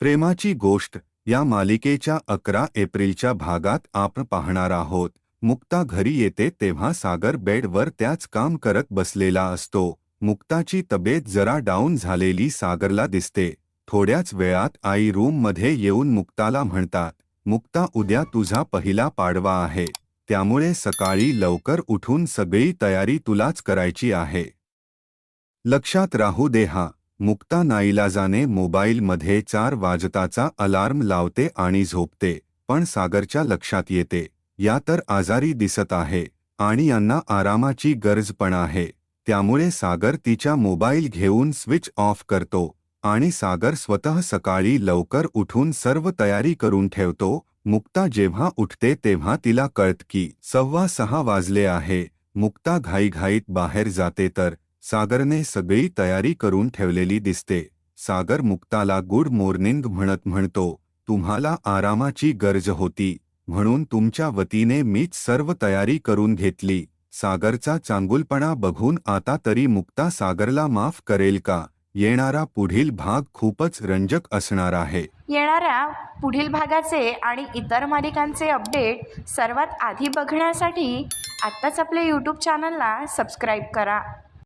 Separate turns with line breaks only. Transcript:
प्रेमाची गोष्ट या मालिकेच्या अकरा एप्रिलच्या भागात आपण पाहणार आहोत. मुक्ता घरी येते तेव्हा सागर बेडवर त्याच काम करत बसलेला असतो. मुक्ताची तब्येत जरा डाऊन झालेली सागरला दिसते. थोड्याच वेळात आई रूममध्ये येऊन मुक्ताला म्हणतात मुक्ता उद्या तुझा पहिला पाडवा आहे. त्यामुळे सकाळी लवकर उठून सगळी तयारी तुलाच करायची आहे. लक्षात राहू दे हा. मुक्ता नाईलाजाने मोबाईलमध्ये चार वाजताचा अलार्म लावते आणि झोपते पण सागरच्या लक्षात येते या तर आजारी दिसत आहे आणि यांना आरामाची गरज पण आहे त्यामुळे सागर तिच्या मोबाईल घेऊन स्विच ऑफ करतो आणि सागर स्वतः सकाळी लवकर उठून सर्व तयारी करून ठेवतो मुक्ता जेव्हा उठते तेव्हा तिला कळत की सव्वा सहा वाजले आहे मुक्ता घाईघाईत बाहेर जाते तर सागरने सगळी तयारी करून ठेवलेली दिसते. सागर मुक्ताला गुड मॉर्निंग म्हणत म्हणतो तुम्हाला आरामाची गरज होती म्हणून तुमच्या वतीने मीच सर्व तयारी करून घेतली. सागरचा चांगुलपणा बघून आता तरी मुक्ता सागरला माफ करेल का? येणारा पुढील भाग खूपच रंजक असणार आहे.
येणाऱ्या पुढील भागाचे आणि इतर मालिकांचे अपडेट सर्वात आधी बघण्यासाठी आत्ताच आपल्या यूट्यूब चॅनलला सबस्क्राईब करा.